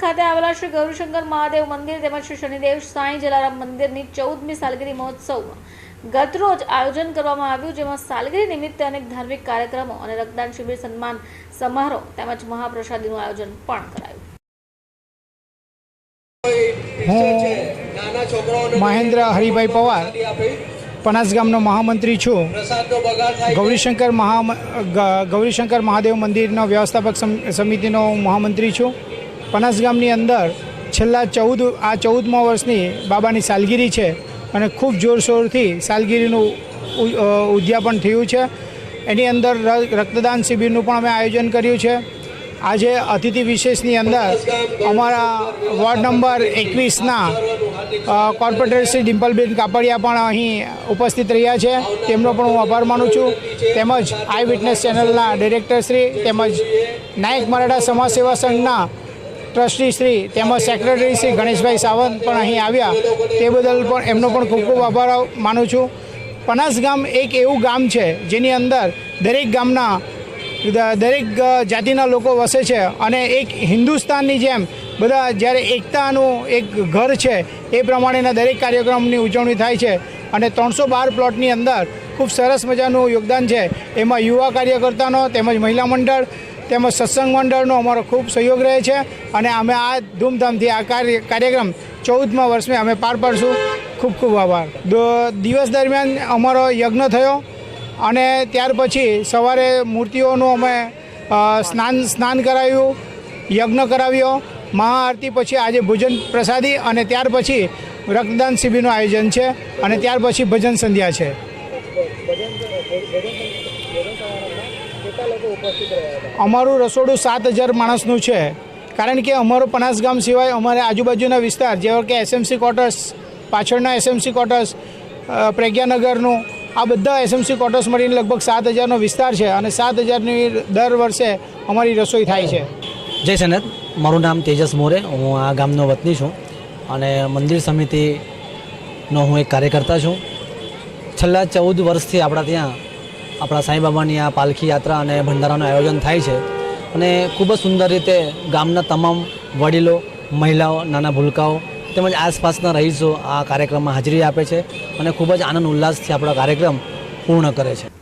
ખાતે આવેલા શ્રી ગૌરીશંકર મહાદેવ મંદિર તેમજ શ્રી શનિદેવ સાંઈ જલારામ મંદિરની ચૌદમી સાલગીરી મહોત્સવમાં ગતરોજ આયોજન કરવામાં આવ્યું, જેમાં સાલગીરી નિમિત્તે અનેક ધાર્મિક કાર્યક્રમો અને રક્તદાન શિબિર સન્માન સમારોહ તેમજ મહાપ્રસાદીનું આયોજન પણ કરાયું. મહેન્દ્ર હરિભાઈ પવાર પનાસ ગામનો મહામંત્રી છું. ગૌરીશંકર મહા ગૌરીશંકર મહાદેવ મંદિરનો વ્યવસ્થાપક સમ- સમિતિનો મહામંત્રી છું. પનાસ ગામની અંદર છેલ્લા ચૌદ, આ ચૌદમા વર્ષની બાબાની સાલગીરી છે અને ખૂબ જોરશોરથી સાલગીરીનું ઉદ્યાપન થયું છે. એની અંદર રક્તદાન શિબિરનું પણ અમે આયોજન કર્યું છે. આજે અતિથિ વિશેષની અંદર અમારા વોર્ડ નંબર એકવીસના કોર્પોરેટર શ્રી ડિમ્પલબેન કાપડિયા પણ અહીં ઉપસ્થિત રહ્યા છે. તેમનો પણ હું આભાર માનું છું. તેમજ આઈ વિટનેસ ચેનલના ડિરેક્ટર શ્રી તેમજ નાયક મરાઠા સમાજ સેવા સંઘના ટ્રસ્ટી શ્રી, તેમજ સેક્રેટરી શ્રી ગણેશભાઈ સાવંત પણ અહીં આવ્યા. તે બદલ પણ એમનો પણ ખૂબ ખૂબ આભાર માનું છું. પનાસ ગામ એક એવું ગામ છે, જેની અંદર દરેક ગામના દરેક જાતિના લોકો વસે છે અને એક હિન્દુસ્તાનની જેમ બધા જ્યારે એકતાનું એક ઘર છે, એ પ્રમાણેના દરેક કાર્યક્રમની ઉજવણી થાય છે અને ત્રણસો બાર પ્લોટની અંદર ખૂબ સરસ મજાનું યોગદાન છે. એમાં યુવા કાર્યકર્તાનો તેમજ મહિલા મંડળ તેમજ સત્સંગ મંડળનો અમારો ખૂબ સહયોગ રહે છે અને અમે આ ધૂમધામથી આ કાર્ય કાર્યક્રમ ચૌદમા વર્ષમાં અમે પાર પાડશું. ખૂબ ખૂબ આભાર. દિવસ દરમિયાન અમારો યજ્ઞ થયો અને ત્યાર પછી સવારે મૂર્તિઓનું અમે સ્નાન સ્નાન કરાવ્યું યજ્ઞ કરાવ્યો. મહાઆરતી પછી આજે ભોજન પ્રસાદી અને ત્યાર પછી રક્તદાન શિબિરનું આયોજન છે અને ત્યાર પછી ભજન સંધ્યા છે. અમારું રસોડું સાત હજાર માણસનું છે. કારણ કે અમારું પનાસ ગામ સિવાય અમારે આજુબાજુના વિસ્તાર, જેવા કે એસએમસી ક્વાર્ટર્સ પાછળના એસએમસી ક્વાર્ટર્સ પ્રજ્ઞાનગરનું, આ બધા એસએમસી ક્વાર્ટર્સ મળીને લગભગ સાત હજારનો વિસ્તાર છે અને સાત હજારની દર વર્ષે અમારી રસોઈ થાય છે. જય સનત. મારું નામ તેજસ મોરે. હું આ ગામનો વતની છું અને મંદિર સમિતિનો હું એક કાર્યકર્તા છું. છેલ્લા ચૌદ વર્ષથી આપણા ત્યાં આપણા સાંઈબાબાની આ પાલખી યાત્રા અને ભંડારાનું આયોજન થાય છે. અને ખૂબ જ સુંદર રીતે ગામના તમામ વડીલો, મહિલાઓ, નાના ભૂલકાઓ તેમજ આસપાસના રહીશો આ કાર્યક્રમમાં હાજરી આપે છે અને ખૂબ જ આનંદ ઉલ્લાસથી આપણો કાર્યક્રમ પૂર્ણ કરે છે.